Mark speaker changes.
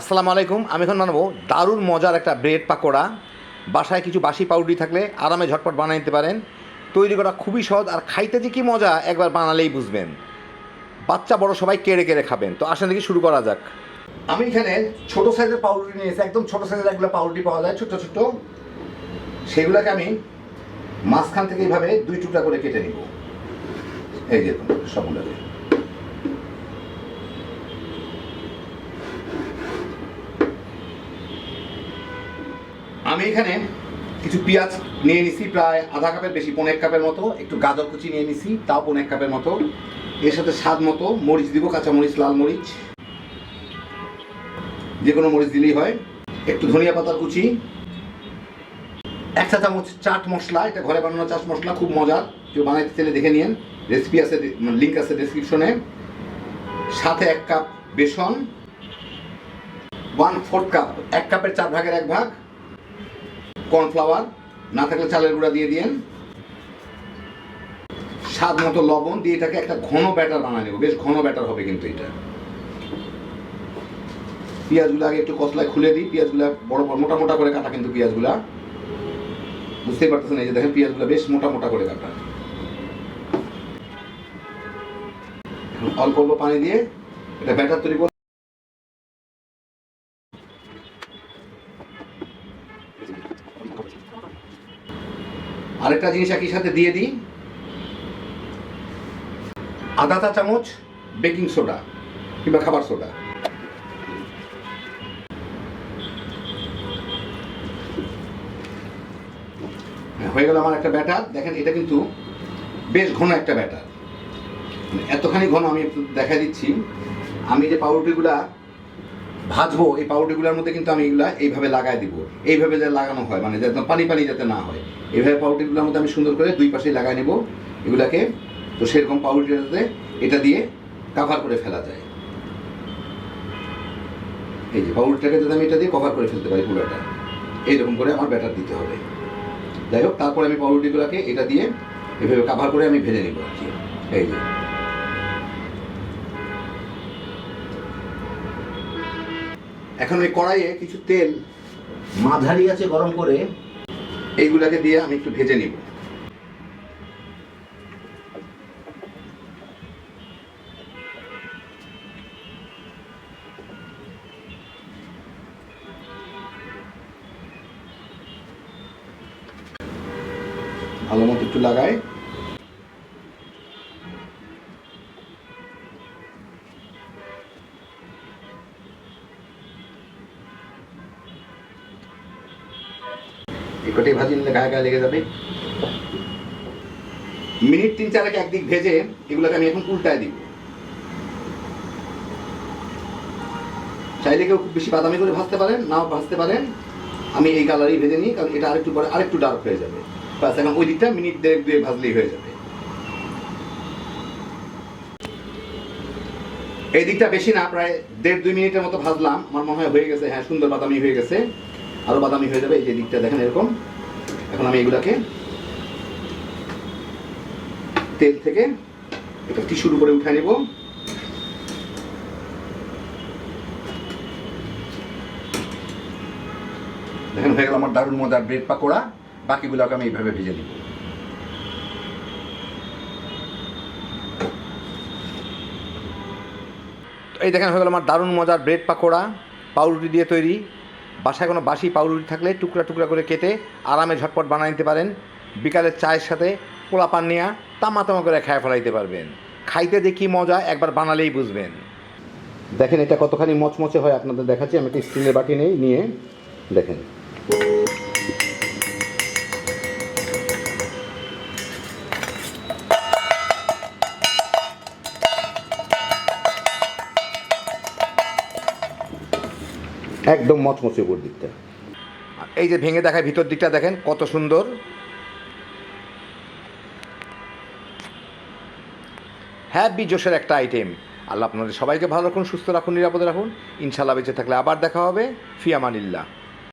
Speaker 1: আসসালামু আলাইকুম, আমি এখন বানাবো দারুণ মজার একটা ব্রেড পাকোড়া। বাসায় কিছু বাসি পাউডারি থাকলে আরামে ঝটপট বানিয়ে নিতে পারেন। তৈরি করা খুবই সহজ আর খাইতে যে কি মজা, একবার বানালেই বুঝবেন। বাচ্চা, বড় সবাই কেড়ে কেড়ে খাবেন। তো আসেন দেখি শুরু করা যাক। আমি এখানে ছোট সাইজের পাউরুটি নিয়েছি, একদম ছোট সাইজের একগুলো পাউরুটি পাওয়া যায়, ছোট ছোট। সেগুলোকে আমি মাঝখান থেকে এইভাবে দুই টুকরা করে কেটে নিব। এই দেখুন, সবগুলোকে। এখানে কিছু পেঁয়াজ নিয়ে নিছি, প্রায় আধা কাপের বেশি পনেক কাপের মতো। একটু গাজর কুচি নিয়ে নিছি, তাও পনেক কাপের মতো। এর সাথে স্বাদ মতো মরিচ দিব কাঁচা মরিচ লাল মরিচ। যে কোনো মরিচ দিলেই হয়। একটু ধনিয়া পাতার কুচি। এক চা চামচ চাট মশলা, এটা ঘরে বানানো চাট মশলা, খুব মজার। কেউ বানাইতে চাইলে দেখে নিন রেসিপি আছে লিঙ্ক আছে ডেসক্রিপশনে সাথে এক cup besan. One fourth cup এক কাপের চার ভাগের এক ভাগ। কর্নফ্লাওয়ার, না থাকলে চালের গুঁড়া দিয়ে দিয়েন। স্বাদ মতো লবণ দিয়ে এটাকে একটা ঘন ব্যাটার বানায় নেব। বেশ ঘন ব্যাটার হবে কিন্তু এটা। পেঁয়াজগুলো আগে একটু কসলায় খুলে দিই। পেঁয়াজগুলো বড় বড়, মোটা মোটা করে কাটা কিন্তু পেঁয়াজগুলা। বুঝতেই পারতেছেন? এই যে দেখেন পেঁয়াজগুলো বেশ মোটা মোটা করে কাটা। অল্প অল্প পানি দিয়ে এটা ব্যাটার তৈরি আরেকটা জিনিস একই সাথে দিয়ে দিই। আধা চা চামচ বেকিং সোডা কিংবা খাবার সোডা। হ্যাঁ, হয়ে গেল আমার একটা ব্যাটার। দেখেন এটা কিন্তু বেশ ঘন একটা ব্যাটার। এতখানি ঘন আমি দেখা দিচ্ছি। আমি যে পাউরুটিগুলা ভাজবো এই পাউরুটিগুলোর মধ্যে কিন্তু আমি এগুলা এইভাবে লাগাই দিব। এইভাবে যাতে লাগানো হয় মানে যাতে পানি পানি যাতে না হয়। এইভাবে পাউরুটিগুলোর মধ্যে আমি সুন্দর করে দুই পাশেই লাগাই নেব। এগুলাকে তো সেরকম পাউরুটিটাতে এটা দিয়ে কাভার করে ফেলা যায়। এই যে পাউরুটিটাকে যাতে আমি এটা দিয়ে কভার করে ফেলতে পারি পুরোটা, এইরকম করে আমার ব্যাটার দিতে হবে। যাই হোক, তারপরে আমি পাউরুটিগুলোকে এটা দিয়ে এভাবে কাভার করে আমি ভেজে নিব আর কি। এই যে এখন ওই কড়াইয়ে কিছু তেল, মাঝারি আছে গরম করে, এইগুলাকে দিয়ে আমি একটু ভেজে নিব। ভালো মতো একটু লাগায় ভাজি নিলে গায়ে গায়ে লেগে যাবে। মিনিট তিন চারেক একদিক ভেজে এগুলোকে আমি এখন উল্টায় দিব। চাইলে কেউ খুব বেশি বাদামি করে পারেন, নাও পারেন। আমি এই কালারই ভেজে নিই, কারণ এটা আরেকটু পরে আরেকটু ডার্ক হয়ে যাবে। এখন ওই দিকটা মিনিট দেড়েক দুয়ে ভাজলেই হয়ে যাবে। এই দিকটা বেশি না, প্রায় দেড় দুই মিনিটের মতো ভাজলাম। আমার মনে হয় হয়ে গেছে হ্যাঁ সুন্দর বাদামি হয়ে গেছে। আরও বাদামি হয়ে যাবে, এই যে দিকটা দেখেন এরকম। এখন আমি এগুলাকে তেল থেকে এটা টিস্যুর উপরে উঠে নিব। দেখেন হয়ে গেল আমার দারুণ মজার ব্রেড পাকোড়া। বাকিগুলোকে আমি এইভাবে ভেজে নিব। এই দেখেন হয়ে গেল আমার দারুণ মজার ব্রেড পাকোড়া, পাউরুটি দিয়ে তৈরি। বাসায় কোনো বাসি পাউরুটি থাকলে টুকরা টুকরা করে কেটে আরামে ঝটপট বানিয়ে নিতে পারেন। বিকালের চায়ের সাথে পোলা পান নিয়ে তামা তামা করে খায় ফেলাইতে পারবেন। খাইতে যে কী মজা, একবার বানালেই বুঝবেন। দেখেন এটা কতখানি মচমচে হয় আপনাদের দেখাচ্ছি, আমি একটা স্টিলের বাটি নেই, নিয়ে দেখেন। একদম মচমচে উপর দিকটা। এই যে ভেঙে দেখায় ভিতর দিকটা দেখেন, কত সুন্দর। হ্যাপি জোশের একটা আইটেম আল্লাহ আপনাদের সবাইকে ভালো রাখুন, সুস্থ রাখুন, নিরাপদে রাখুন। ইনশাল্লাহ বেঁচে থাকলে আবার দেখা হবে। ফিয়ামানিল্লাহ।